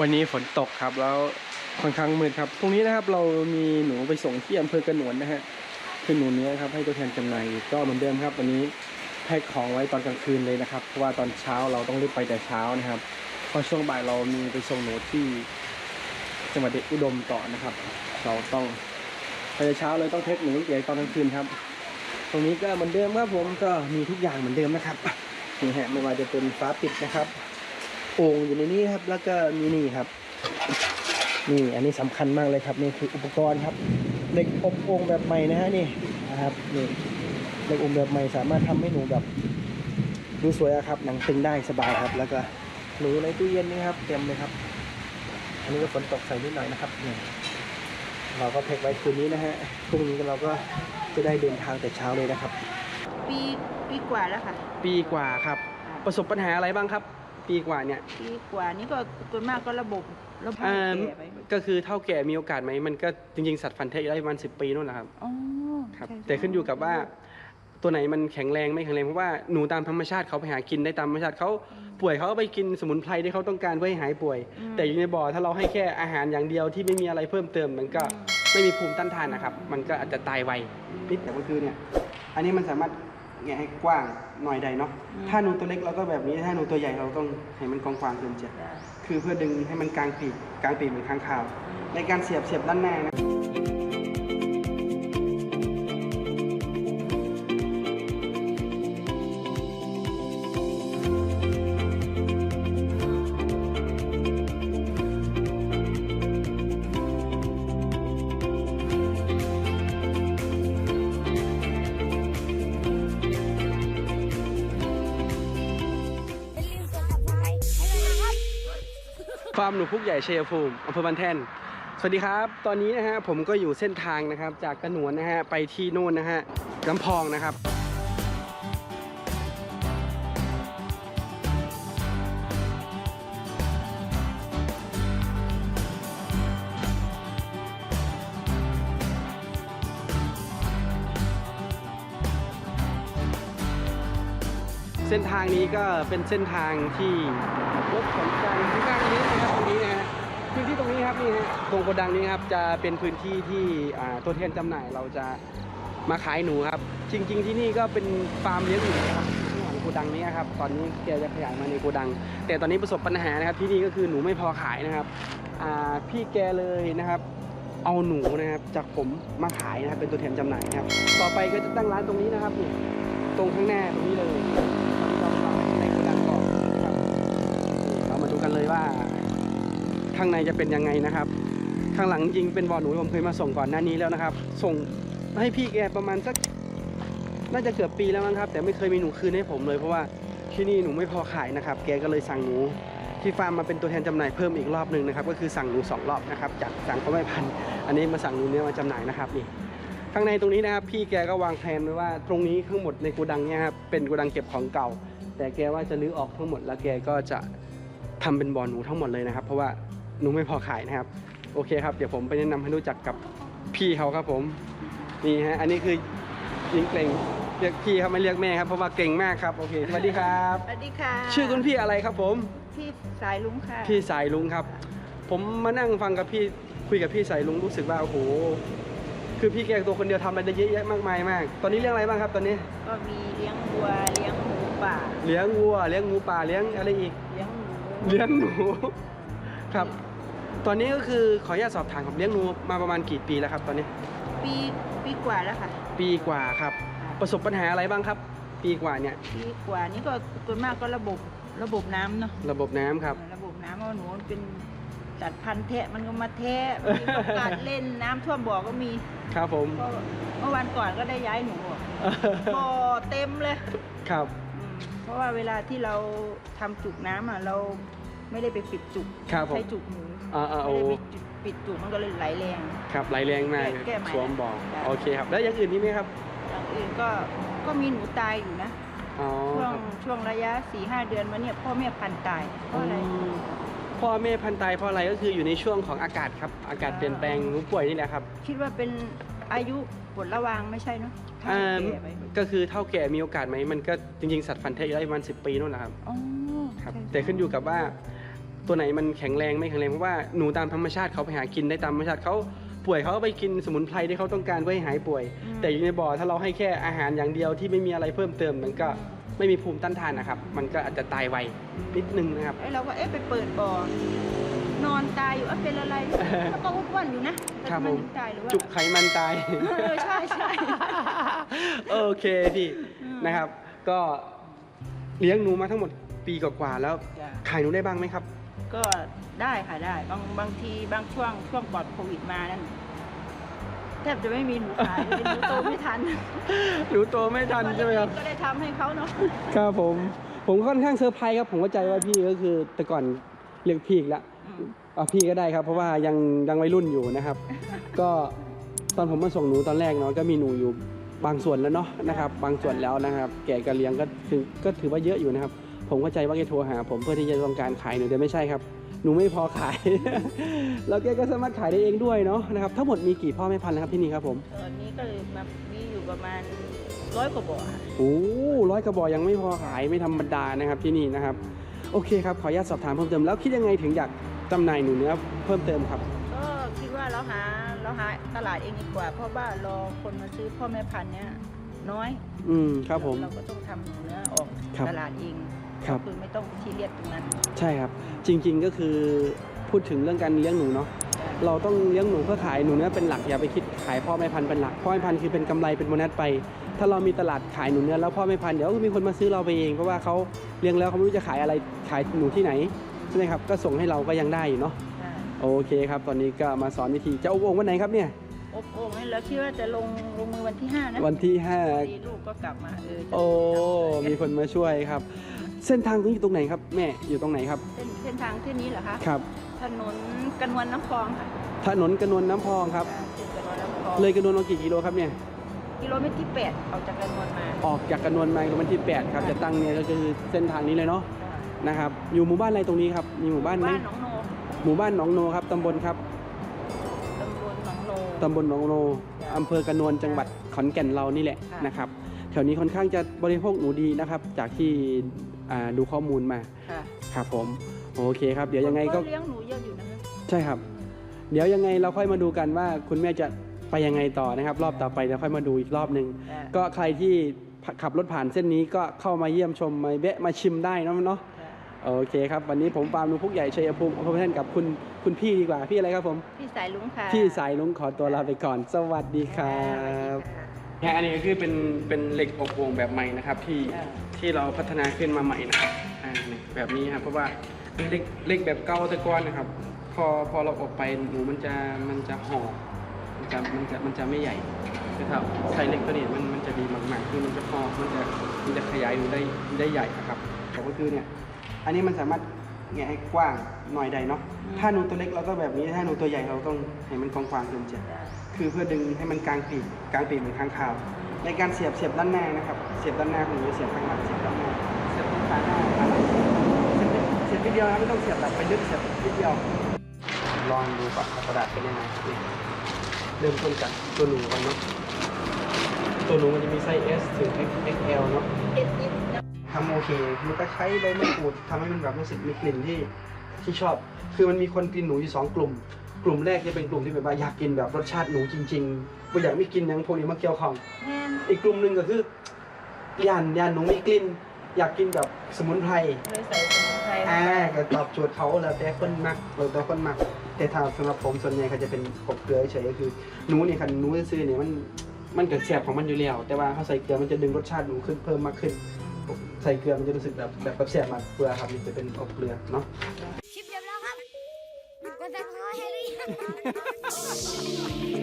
วันนี้ฝนตกครับแล้วค่อนข้างมืดครับ ตรงนี้นะครับเรามีหนูไปส่งที่อำเภอกระหนวนนะฮะคือหนูเนี้ยครับให้ตัวแทนจำหน่ายก็เหมือนเดิมครับ วันนี้แพ็คของไว้ตอนกลางคืนเลยนะครับ เพราะว่าตอนเช้าเราต้องรีบไปแต่เช้านะครับเพอช่วงบ่ายเรามีไปส่งหนูที่จังหวัดเดชอุดมต่อนะครับ เราต้องไปแต่เช้าเลยต้องเทคหนูเก๋ตอนกลางคืนครับ ตรงนี้ก็เหมือนเดิมครับผมก็มีทุกอย่างเหมือนเดิมนะครับนี่ฮะไม่ว่าจะเป็นฟ้าปิดนะครับ โอ่งอยู่ในนี้ครับ แล้วก็มีนี่ครับ นี่อันนี้สำคัญมากเลยครับนี่คืออุปกรณ์ครับเหล็กอบโอ่งแบบใหม่นะฮะนี่นะครับนี่เหล็กอบแบบใหม่สามารถทำให้หนูแบบดูสวยอะครับ หนังตึงได้สบายครับ แล้วก็หนูในตู้เย็นนี่ครับ เต็มเลยครับ อันนี้ก็ฝนตกใส่นิดหน่อยนะครับนี่เราก็แพ็คไว้คืนนี้นะฮะพรุ่งนี้เราก็จะได้เดินทางแต่เช้าเลยนะครับ ปีปีกว่าแล้วค่ะ ปีกว่าครับ ประสบปัญหาอะไรบ้างครับ ปีกว่าเนี่ยปีกว่านี้ก็ส่วนมากก็ระบบระบบอ่าแก่ไปก็คือเท่าแก่มีโอกาสไหมมันก็จริงๆสัตว์ฟันเทะได้ประมาณสิปีนู่นแหละครับอ๋อครับ ใช่แต่ขึ้นอยู่กับว่าตัวไหนมันแข็งแรงไม่แข็งแรงเพราะว่าหนูตามธรรมชาติเขาไปหากินได้ตามธรรมชาติเขาป่วยเขาก็ไปกินสมุนไพรที่เขาต้องการเพื่อให้หายป่วยแต่อยู่ในบ่อถ้าเราให้แค่อาหารอย่างเดียวที่ไม่มีอะไรเพิ่มเติมมันก็ไม่มีภูมิต้านทานนะครับ มันก็อาจจะตายไวนิดแต่ก็คือเนี่ย อันนี้มันสามารถ แงะให้กว้างหน่อยใดเนาะถ้าหนูตัวเล็กเราก็แบบนี้ถ้าหนูตัวใหญ่เราต้องให้มันกว้างๆเกินเจ็ดจ้ะคือเพื่อดึงให้มันกลางปีกกลางปีกเหมือนข้างคาว ในการเสียบเสียบด้านหน้านะาร์มหนูพุกใหญ่ชัยภูมิอำเภอบันแท่น สวัสดีครับ ตอนนี้นะฮะผมก็อยู่เส้นทางนะครับ จากกระหนวนนะฮะไปที่โน่นนะฮะลำพองนะครับ เส้นทางนี้ก็เป็นเส้นทางที่รถขนกันค่อนข้างเยอะนะครับตรงนี้นะฮะพื้นที่ตรงนี้ครับนี่ฮะตรงโกดังนี้ครับจะเป็นพื้นที่ที่ตัวแทนจำหน่ายเราจะมาขายหนูครับ จริง ๆ ที่นี่ก็เป็นฟาร์มเลี้ยงหนูนะครับโกดังนี้ครับตอนนี้แกจะขยายมาในโกดัง แต่ตอนนี้ประสบปัญหานะครับที่นี่ก็คือหนูไม่พอขายนะครับพี่แกเลยนะครับ เอาหนูนะครับจากผมมาขายนะครับเป็นตัวแทนจำหน่ายนะครับ ต่อไปก็จะตั้งร้านตรงนี้นะครับตรงข้างหน้าตรงนี้เลย ว่า ข้างในจะเป็นยังไงนะครับ ข้างหลังจริงเป็นบ่อหนูผมเคยมาส่งก่อนหน้านี้แล้วนะครับ ส่งให้พี่แกประมาณสักน่าจะเกือบปีแล้วมั้งครับ แต่ไม่เคยมีหนูคืนให้ผมเลยเพราะว่าที่นี่หนูไม่พอขายนะครับ แกก็เลยสั่งหนูที่ฟาร์มมาเป็นตัวแทนจำหน่ายเพิ่มอีกรอบหนึ่งนะครับ ก็คือสั่งหนูสองรอบนะครับจากสั่งพ่อแม่พัน อันนี้มาสั่งหนูเนื้อมาจำหน่ายนะครับนี่ข้างในตรงนี้นะครับพี่แกก็วางแผนไว้ว่าตรงนี้ทั้งหมดในโกดังเนี่ยครับเป็นโกดังเก็บของเก่า แต่แกว่าจะรื้อออกทั้งหมดแล้วแกก็จะ ทำเป็นบ่อหนูทั้งหมดเลยนะครับ เพราะว่าหนูไม่พอขายนะครับ โอเคครับ เดี๋ยวผมไปแนะนำให้รู้จักกับพี่เขาครับผมนี่ฮะอันนี้คือยิงเกรงเรียกพี่ครับไม่เรียกแม่ครับเพราะว่าเก่งมากครับโอเคสวัสดีครับสวัสดีค่ะ ชื่อคุณพี่อะไรครับผมที่สายลุงค่ะ พี่สายลุงครับ ผมมานั่งฟังกับพี่คุยกับพี่สายลุงรู้สึกว่าโอ้โหคือพี่แกตัวคนเดียวทำอะไรได้เยอะแยะมากมายมาก ตอนนี้เรื่องอะไรบ้างครับตอนนี้ ก็มีเลี้ยงวัวเลี้ยงหมูป่า เลี้ยงวัวเลี้ยงหมูป่าเลี้ยงอะไรอีก เลี้ยงหมูเลี้ยงหนูครับ ตอนนี้ก็คือขออนุญาตสอบถามครับเลี้ยงหนูมาประมาณกี่ปีแล้วครับ ตอนนี้ ปีปีกว่าแล้วค่ะ ปีกว่าครับ ประสบปัญหาอะไรบ้างครับ ปีกว่าเนี่ยปีกว่านี้ก็ส่วนมากก็ระบบระบบน้ำเนาะระบบน้ำครับ ระบบน้ำเพราะว่าหนูมันเป็นสัตว์พันธุ์แทะมันก็มาแทะมีโอกาสเล่นน้ำท่วมบ่อก็มีครับผมก็เมื่อวันก่อนก็ได้ย้ายหนูออกบ่อเต็มเลย ครับอืม เพราะว่าเวลาที่เราทำจุกน้ำอะเราไม่ได้ไปปิดจุกครับผมใช้จุกหมูอ่าอ่าไม่โอ้ได้ไปจุกปิดจุกมันก็เลยไหลแรง ครับไหลแรงมากแก้แก้ใหม่สวมบ่อได้โอเคครับ แล้วอย่างอื่นนี่ไหมครับอย่างอื่นก็ก็มีหนูตายอยู่นะ อ๋อช่วคงรับช่วงระยะสี่ห้าเดือนมาเนี่ยพ่อแม่พันธุ์ตายเพราะอะไรอืมพ่อแม่พันธุ์ตายเพราะอะไรก็คืออยู่ในช่วงของอากาศครับ อากาศเปลี่ยนแปลงหนูป่วยนี่แหละครับ คิดว่าเป็น อายุปวดระวางไม่ใช่เนาะถ้าอ่าแก่ไปก็คือเท่าแก่มีโอกาสไหมมันก็จริงๆสัตว์ฟันเทะได้ประมาณสิปีนู่นแหละครับอ๋อครับ ใช่แต่ขึ้นอยู่กับว่าตัวไหนมันแข็งแรงไม่แข็งแรงเพราะว่าหนูตามธรรมชาติเขาไปหากินได้ตามธรรมชาติเขาป่วยเขาก็ไปกินสมุนไพรที่เขาต้องการเพื่อให้หายป่วยแต่อยู่ในบ่อถ้าเราให้แค่อาหารอย่างเดียวที่ไม่มีอะไรเพิ่มเติม มันก็ไม่มีภูมิต้านทานนะครับ มันก็อาจจะตายไวนิดนึงนะครับไอ้เราก็เอ๊ะไปเปิดบ่อน อนตายอยู่เอ๊ะเป็นอะไรแล้วก็อ้วนๆอยู่นะครับแต่ผมนถึงตายหรือว่าจุกไขมันตาย เออใช่ใช่ โอเคพี่อืม นะครับ ก็เลี้ยงหนูมาทั้งหมดปีกว่าๆแล้ว จ้ะขายหนูได้บ้างไหมครับ ก็ได้ค่ะได้ บางบางทีบางช่วงช่วงก่อนโควิดมานั่นแทบจะไม่มีหนูขายเป็นหนูโตไม่ทันหนูโตไม่ทันใช่ไหมครับ ก็ได้ทำให้เขาเนาะ ครับผม ผมค่อนข้างเซอร์ไพรส์ครับ ผมเข้าใจว่าพี่ก็คือแต่ก่อนเรียกพี่อีกแล้ว อืมอะพี่ก็ได้ครับ เพราะว่ายังยังวัยรุ่นอยู่นะครับ ก็ตอนผมมาส่งหนูตอนแรกเนาะก็มีหนูอยู่บางส่วนแล้วเนาะนะครับ บางส่วนแล้วนะครับ แกก็เลี้ยงก็คือก็ถือว่าเยอะอยู่นะครับ ผมเข้าใจว่าแกโทรหา ผมเพื่อที่จะต้องการขายหนูแต่ไม่ใช่ครับ หนูไม่พอขาย แล้วแกก็สามารถขายได้เองด้วยเนาะนะครับทั้งหมดมีกี่พ่อแม่พันธุ์นะครับที่นี่ครับผมตอนนี้ก็เลยมามีอยู่ประมาณร้อยกว่าบ่อค่ะโอ้ร้อยกระบอกยังไม่พอขายไม่ธรรมดานะครับที่นี่นะครับ โอเคครับขออนุญาตสอบถามเพิ่มเติมแล้วคิดยังไงถึงอยาก จำหน่ายหนูเนื้อเพิ่มเติมครับ ก็คิดว่าเราหาเราหาตลาดเองดีกว่า เพราะว่ารอคนมาซื้อพ่อแม่พันธุ์เนี้ยน้อยอืมครับผม เราก็ต้องทำเนื้อออกครับตลาดเองครับ คือไม่ต้องทีเรียดตรงนั้น ใช่ครับ จริง ๆก็คือพูดถึงเรื่องการเลี้ยงหนูเนาะเราต้องเลี้ยงหนูเพื่อขายหนูเนื้อเป็นหลักอย่าไปคิดขายพ่อแม่พันธุ์เป็นหลักพ่อแม่พันธุ์คือเป็นกำไรเป็นโบนัสไป ถ้าเรามีตลาดขายหนูเนื้อแล้วพ่อแม่พันธุ์เดี๋ยวก็มีคนมาซื้อเราไปเองเพราะว่าเขาเลี้ยงแล้วเขาไม่รู้จะขายอะไรขายหนูที่ไหนใช่ไหมครับ ก็ส่งให้เราก็ยังได้อยู่เนาะใช่โอเคครับ ตอนนี้ก็มาสอนวิธีจะอบโอ่งวันไหนครับเนี่ย อบโอ่งนี่เราคิดว่าจะลงลงมือวันที่ห้านะวันที่ห้าพอดีลูกก็กลับมาเออจะโอ้จะมีคนมาช่วยครับ เส้นทางตรงนี้อยู่ตรงไหนครับ แม่อยู่ตรงไหนครับเส้นเส้นทางเส้นนี้เหรอคะครับ ถนนกระนวนน้ำคลองค่ะถนนกระนวลน้ำพองครับเส้นกระนวนน้ำคลองเลยกระนวลมากี่กิโลครับเนี่ย กิโลเมตรที่แปดออกจากกระนวนมา ออกจากกระนวลมากิโลเมตรที่ 8 ครับ จะตั้งเนี่ยก็คือเส้นทางนี้เลยเนาะ นะครับ อยู่หมู่บ้านอะไรตรงนี้ครับ มีหมู่บ้านไหมบ้านหนองโนหมู่บ้านหนองโนครับตำบลครับตำบลหนองโน ตำบลหนองโนอำเภอกระนวลจังหวัดขอนแก่นเรานี่แหละค่ะ นะครับแถวนี้ค่อนข้างจะบริโภคหนูดีนะครับ จากที่อ่าดูข้อมูลมาค่ะครับผมโอเคครับ เดี๋ยวยังไงก็เลี้ยงหนูเยอะอยู่นะคะใช่ครับ เดี๋ยวยังไงเราค่อยมาดูกันว่าคุณแม่จะไปยังไงต่อนะครับ รอบต่อไปเราค่อยมาดูอีกรอบหนึ่งค่ะก็ใครที่ขับรถผ่านเส้นนี้ก็เข้ามาเยี่ยมชมมาแวะมาชิมได้นะเนาะค่ะ โอเคครับ วันนี้ผมปาล์มนุพุกใหญ่ชัยภูมิอำเภอพระท่านกับคุณคุณพี่ดีกว่า พี่อะไรครับผม พี่สายลุงค่ะ พี่สายลุงขอตัวลาไปก่อน สวัสดีครับแค่อันนี้ก็คือเป็นเป็นเหล็กอบโอ่งแบบใหม่นะครับ ที่ค่ะที่เราพัฒนาขึ้นมาใหม่นะครับอ่านี่แบบนี้ครับเพราะว่าเหล็กเหล็กแบบเก่าแตะกอนนะครับ พอพอเราอบไปหนูมันจะมันจะห่อมันจะมันจะมันจะไม่ใหญ่นะครับใช้เหล็กตัวนี้มันมันจะดีมากๆคือมันจะห่อมันจะมันจะขยายหนูได้ได้ใหญ่นะครับแต่ก็คือเนี่ย อันนี้มันสามารถแงะให้กว้างหน่อยได้เนาะ ถ้าหนูตัวเล็กเราก็แบบนี้ ถ้าหนูตัวใหญ่เราต้องให้มันกว้างๆเกินเจ็ดจ้ะคือเพื่อดึงให้มันกลางปีกกลางปีกเหมือนข้างคาว ในการเสียบเสียบด้านหน้านะครับ เสียบด้านหน้าของหนูเสียบข้างหลังเสียบด้านหน้า เสียบที่ขาหน้าขาหลังเสียบนิดเสียบนิดเดียวนะไม่ต้องเสียบแบบไปลึกเสียบนิดเดียว ลองดูก่อนว่ากระดาษเป็นยังไงนี่เริ่มต้นจากตัวหนูก่อนเนาะ ตัวหนูมันจะมีไซส์ S ถึง XL เนาะเอ็ดนิดนะ ทำโอเค มันก็ใช้ใบมะกรูดทำให้มันแบบรู้สึกมีกลิ่นที่ที่ชอบ คือมันมีคนกินหนูอยู่สองกลุ่ม กลุ่มแรกจะเป็นกลุ่มที่แบบว่าอยากกินแบบรสชาติหนูจริงๆไม่อยากไม่กินอย่างพวกนี้มาเกี่ยวข้องแม่นอีกกลุ่มหนึ่งก็คือย่านย่านหนูมีกลิ่น อยากกินแบบสมุนไพรเลยใส่สมุนไพรอ่าก็ตอบโจทย์เขาแล้วแต่คนมักแล้วแต่คนมัก แต่ถ้าสำหรับผมส่วนใหญ่เขาจะเป็นกบเกลือเฉยๆก็คือหนูเนี่ยคันหนูซื้อเนี่ยมันมันเกิดแสบของมันอยู่แล้ว แต่ว่าเขาใส่เกลือมันจะดึงรสชาติหนูขึ้นเพิ่มมากขึ้น ใส่เกลือมันจะรู้สึกแบบแบบแบบแสบมากเกลือครับมันจะเป็นกบเกลือเนาะคลิปจบแล้วครับกดซับสไครต์ให้หรือยัง